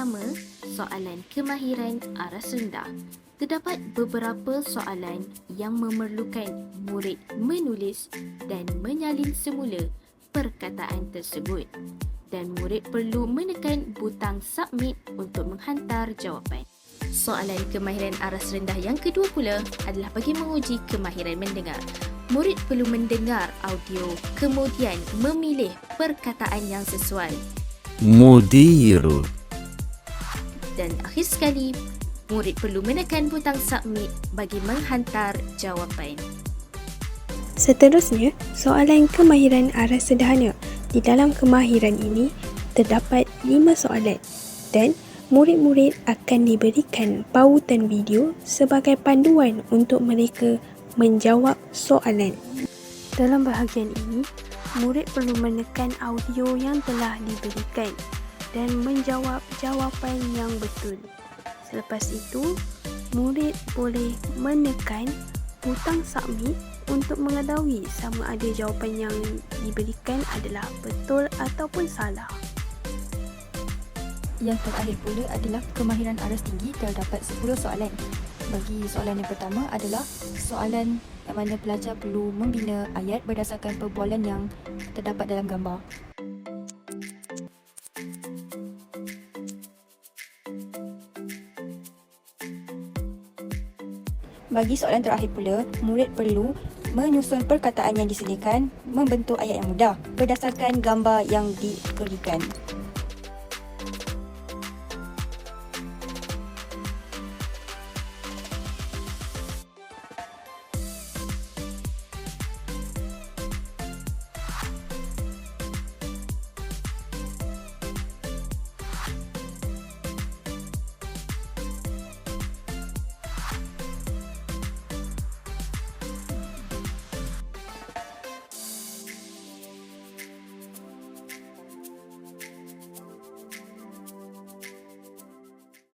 pertama, soalan kemahiran arah sunda. Terdapat beberapa soalan yang memerlukan murid menulis dan menyalin semula perkataan tersebut. Dan murid perlu menekan butang submit untuk menghantar jawapan. Soalan kemahiran aras rendah yang kedua pula adalah bagi menguji kemahiran mendengar. Murid perlu mendengar audio kemudian memilih perkataan yang sesuai. Mudirul dan akhir sekali, murid perlu menekan butang submit bagi menghantar jawapan. Seterusnya, soalan kemahiran aras sederhana. Di dalam kemahiran ini, terdapat lima soalan dan murid-murid akan diberikan pautan video sebagai panduan untuk mereka menjawab soalan. Dalam bahagian ini, murid perlu menekan audio yang telah diberikan dan menjawab jawapan yang betul. Selepas itu, murid boleh menekan butang submit untuk mengetahui sama ada jawapan yang diberikan adalah betul ataupun salah. Yang terakhir pula adalah kemahiran aras tinggi terdapat 10 soalan. Bagi soalan yang pertama adalah soalan yang mana pelajar perlu membina ayat berdasarkan perbualan yang terdapat dalam gambar. Bagi soalan terakhir pula, murid perlu menyusun perkataan yang disediakan membentuk ayat yang mudah berdasarkan gambar yang diberikan.